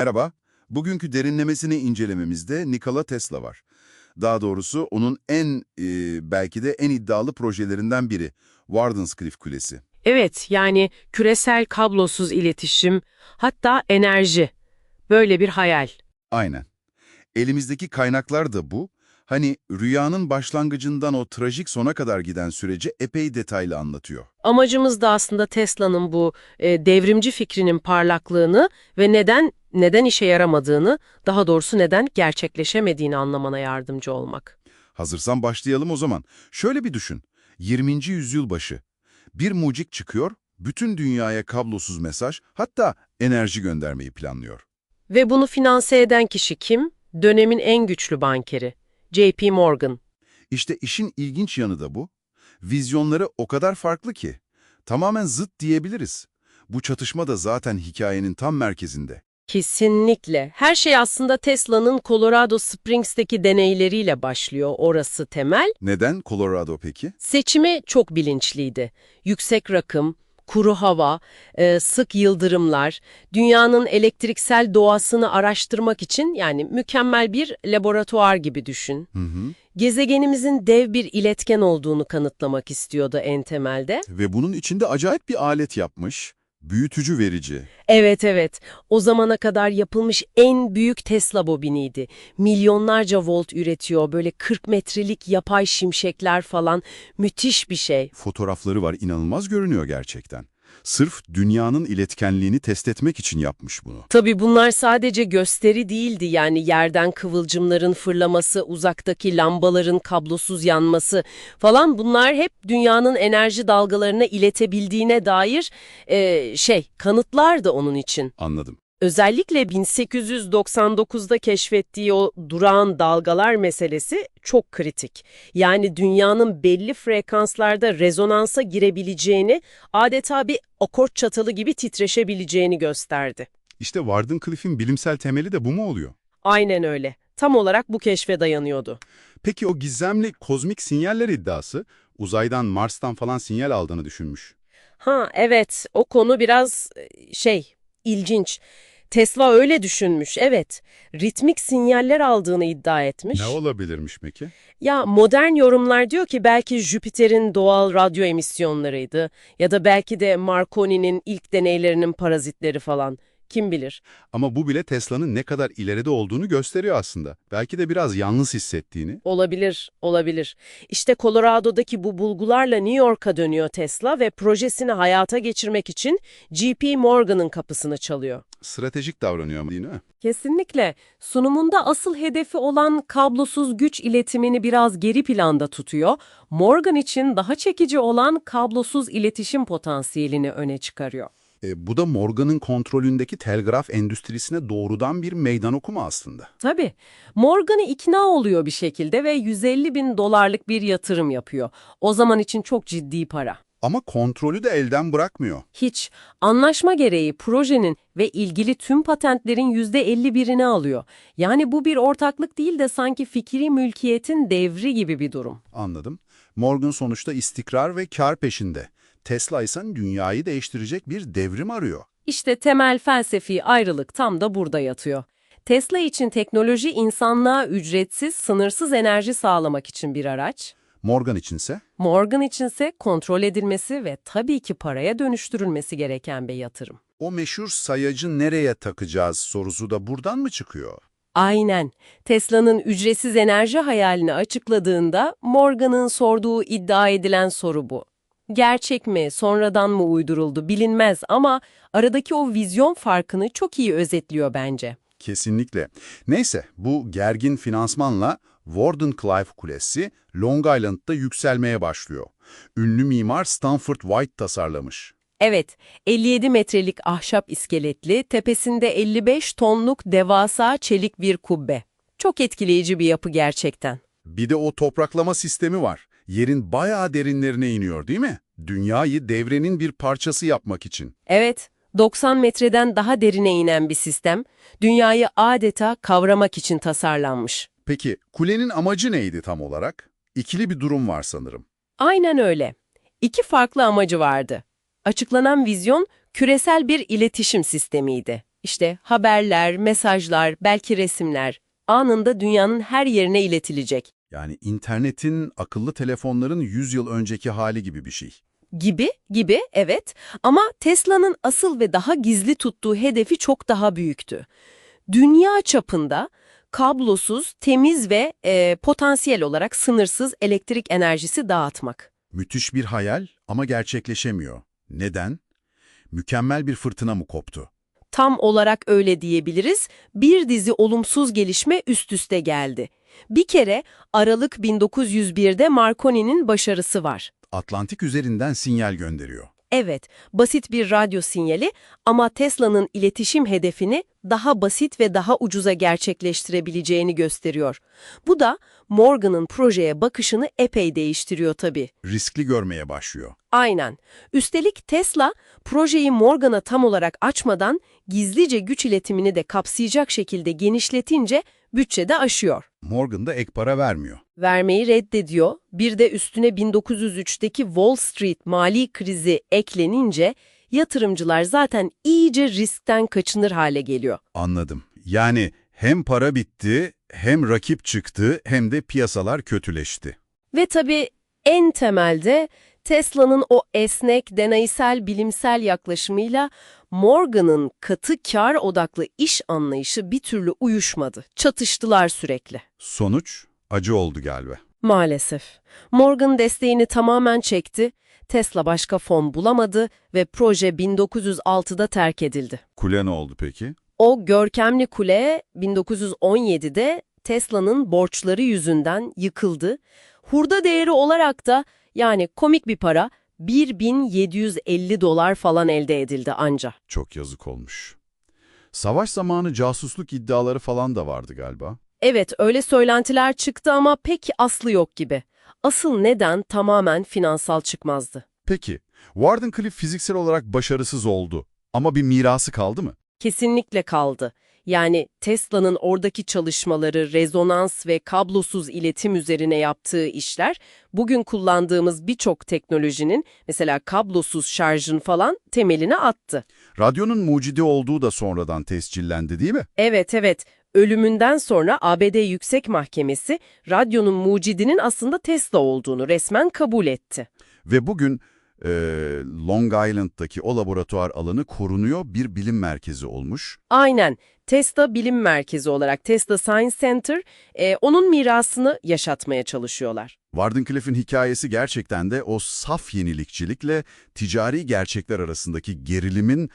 Merhaba. Bugünkü derinlemesine incelememizde Nikola Tesla var. Daha doğrusu onun en e, belki de en iddialı projelerinden biri Wardenclyffe Kulesi. Evet, yani küresel kablosuz iletişim, hatta enerji. Böyle bir hayal. Aynen. Elimizdeki kaynaklar da bu. Hani rüyanın başlangıcından o trajik sona kadar giden süreci epey detaylı anlatıyor. Amacımız da aslında Tesla'nın bu e, devrimci fikrinin parlaklığını ve neden neden işe yaramadığını, daha doğrusu neden gerçekleşemediğini anlamana yardımcı olmak. Hazırsan başlayalım o zaman. Şöyle bir düşün. 20. yüzyıl başı. Bir mucik çıkıyor, bütün dünyaya kablosuz mesaj, hatta enerji göndermeyi planlıyor. Ve bunu finanse eden kişi kim? Dönemin en güçlü bankeri, JP Morgan. İşte işin ilginç yanı da bu. Vizyonları o kadar farklı ki. Tamamen zıt diyebiliriz. Bu çatışma da zaten hikayenin tam merkezinde. Kesinlikle. Her şey aslında Tesla'nın Colorado Springs'teki deneyleriyle başlıyor. Orası temel. Neden Colorado peki? Seçimi çok bilinçliydi. Yüksek rakım, kuru hava, e, sık yıldırımlar, dünyanın elektriksel doğasını araştırmak için yani mükemmel bir laboratuvar gibi düşün. Hı hı. Gezegenimizin dev bir iletken olduğunu kanıtlamak istiyordu en temelde. Ve bunun içinde acayip bir alet yapmış. Büyütücü verici. Evet evet, o zamana kadar yapılmış en büyük Tesla bobiniydi. Milyonlarca volt üretiyor, böyle 40 metrelik yapay şimşekler falan. Müthiş bir şey. Fotoğrafları var, inanılmaz görünüyor gerçekten. Sırf dünyanın iletkenliğini test etmek için yapmış bunu. Tabii bunlar sadece gösteri değildi yani yerden kıvılcımların fırlaması, uzaktaki lambaların kablosuz yanması falan bunlar hep dünyanın enerji dalgalarına iletebildiğine dair e, şey kanıtlardı onun için. Anladım. Özellikle 1899'da keşfettiği o durağan dalgalar meselesi çok kritik. Yani dünyanın belli frekanslarda rezonansa girebileceğini, adeta bir akort çatalı gibi titreşebileceğini gösterdi. İşte Wardenclyffe'in bilimsel temeli de bu mu oluyor? Aynen öyle. Tam olarak bu keşfe dayanıyordu. Peki o gizemli kozmik sinyaller iddiası, uzaydan, Mars'tan falan sinyal aldığını düşünmüş. Ha evet, o konu biraz e, şey, ilginç. Tesla öyle düşünmüş, evet. Ritmik sinyaller aldığını iddia etmiş. Ne olabilirmiş peki? Ya modern yorumlar diyor ki belki Jüpiter'in doğal radyo emisyonlarıydı ya da belki de Marconi'nin ilk deneylerinin parazitleri falan. Kim bilir? Ama bu bile Tesla'nın ne kadar ileride olduğunu gösteriyor aslında. Belki de biraz yalnız hissettiğini. Olabilir, olabilir. İşte Colorado'daki bu bulgularla New York'a dönüyor Tesla ve projesini hayata geçirmek için JP Morgan'ın kapısını çalıyor. Stratejik davranıyor ama değil mi? Kesinlikle. Sunumunda asıl hedefi olan kablosuz güç iletimini biraz geri planda tutuyor. Morgan için daha çekici olan kablosuz iletişim potansiyelini öne çıkarıyor. E, bu da Morgan'ın kontrolündeki telgraf endüstrisine doğrudan bir meydan okuma aslında. Tabii. Morgan'ı ikna oluyor bir şekilde ve 150 bin dolarlık bir yatırım yapıyor. O zaman için çok ciddi para. Ama kontrolü de elden bırakmıyor. Hiç. Anlaşma gereği projenin ve ilgili tüm patentlerin %51'ini alıyor. Yani bu bir ortaklık değil de sanki fikri mülkiyetin devri gibi bir durum. Anladım. Morgan sonuçta istikrar ve kar peşinde. Tesla ise dünyayı değiştirecek bir devrim arıyor. İşte temel felsefi ayrılık tam da burada yatıyor. Tesla için teknoloji insanlığa ücretsiz, sınırsız enerji sağlamak için bir araç. Morgan içinse Morgan içinse kontrol edilmesi ve tabii ki paraya dönüştürülmesi gereken bir yatırım. o meşhur sayacı nereye takacağız sorusu da buradan mı çıkıyor? Aynen. Tesla'nın ücretsiz enerji hayalini açıkladığında Morgan'ın sorduğu iddia edilen soru bu. Gerçek mi, sonradan mı uyduruldu bilinmez ama aradaki o vizyon farkını çok iyi özetliyor bence. Kesinlikle. Neyse bu gergin finansmanla Wardenclyffe Kulesi Long Island'da yükselmeye başlıyor. Ünlü mimar Stanford White tasarlamış. Evet, 57 metrelik ahşap iskeletli, tepesinde 55 tonluk devasa çelik bir kubbe. Çok etkileyici bir yapı gerçekten. Bir de o topraklama sistemi var. Yerin bayağı derinlerine iniyor değil mi? Dünyayı devrenin bir parçası yapmak için. Evet, 90 metreden daha derine inen bir sistem, dünyayı adeta kavramak için tasarlanmış. Peki kulenin amacı neydi tam olarak? İkili bir durum var sanırım. Aynen öyle. İki farklı amacı vardı. Açıklanan vizyon küresel bir iletişim sistemiydi. İşte haberler, mesajlar, belki resimler anında dünyanın her yerine iletilecek. Yani internetin, akıllı telefonların 100 yıl önceki hali gibi bir şey. Gibi, gibi, evet. Ama Tesla'nın asıl ve daha gizli tuttuğu hedefi çok daha büyüktü. Dünya çapında kablosuz, temiz ve e, potansiyel olarak sınırsız elektrik enerjisi dağıtmak. Müthiş bir hayal ama gerçekleşemiyor. Neden? Mükemmel bir fırtına mı koptu? Tam olarak öyle diyebiliriz. Bir dizi olumsuz gelişme üst üste geldi. Bir kere Aralık 1901'de Marconi'nin başarısı var. Atlantik üzerinden sinyal gönderiyor. Evet, basit bir radyo sinyali ama Tesla'nın iletişim hedefini daha basit ve daha ucuza gerçekleştirebileceğini gösteriyor. Bu da Morgan'ın projeye bakışını epey değiştiriyor tabii. Riskli görmeye başlıyor. Aynen. Üstelik Tesla, projeyi Morgan'a tam olarak açmadan gizlice güç iletimini de kapsayacak şekilde genişletince bütçede aşıyor. Morgan da ek para vermiyor. Vermeyi reddediyor. Bir de üstüne 1903'teki Wall Street mali krizi eklenince yatırımcılar zaten iyice riskten kaçınır hale geliyor. Anladım. Yani hem para bitti, hem rakip çıktı, hem de piyasalar kötüleşti. Ve tabii en temelde Tesla'nın o esnek, deneysel, bilimsel yaklaşımıyla Morgan'ın katı kar odaklı iş anlayışı bir türlü uyuşmadı. Çatıştılar sürekli. Sonuç acı oldu galiba. Maalesef. Morgan desteğini tamamen çekti, Tesla başka fon bulamadı ve proje 1906'da terk edildi. Kule ne oldu peki? O görkemli kule 1917'de Tesla'nın borçları yüzünden yıkıldı. Hurda değeri olarak da yani komik bir para 1750 dolar falan elde edildi anca. Çok yazık olmuş. Savaş zamanı casusluk iddiaları falan da vardı galiba. Evet öyle söylentiler çıktı ama pek aslı yok gibi. Asıl neden tamamen finansal çıkmazdı. Peki, Wardenclyffe fiziksel olarak başarısız oldu ama bir mirası kaldı mı? Kesinlikle kaldı. Yani Tesla'nın oradaki çalışmaları, rezonans ve kablosuz iletim üzerine yaptığı işler, bugün kullandığımız birçok teknolojinin, mesela kablosuz şarjın falan temelini attı. Radyonun mucidi olduğu da sonradan tescillendi değil mi? Evet evet, ölümünden sonra ABD Yüksek Mahkemesi, radyonun mucidinin aslında Tesla olduğunu resmen kabul etti. Ve bugün e, Long Island'daki o laboratuvar alanı korunuyor bir bilim merkezi olmuş. Aynen. Tesla Bilim Merkezi olarak Tesla Science Center, e, onun mirasını yaşatmaya çalışıyorlar. Wardenclyffe'in hikayesi gerçekten de o saf yenilikçilikle ticari gerçekler arasındaki gerilimin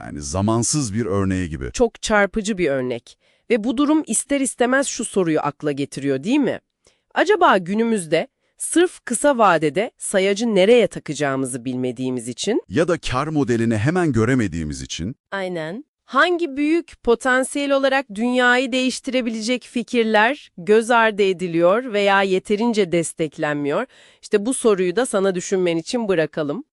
yani zamansız bir örneği gibi. Çok çarpıcı bir örnek. Ve bu durum ister istemez şu soruyu akla getiriyor değil mi? Acaba günümüzde sırf kısa vadede sayacı nereye takacağımızı bilmediğimiz için Ya da kar modelini hemen göremediğimiz için Aynen. Hangi büyük potansiyel olarak dünyayı değiştirebilecek fikirler göz ardı ediliyor veya yeterince desteklenmiyor? İşte bu soruyu da sana düşünmen için bırakalım.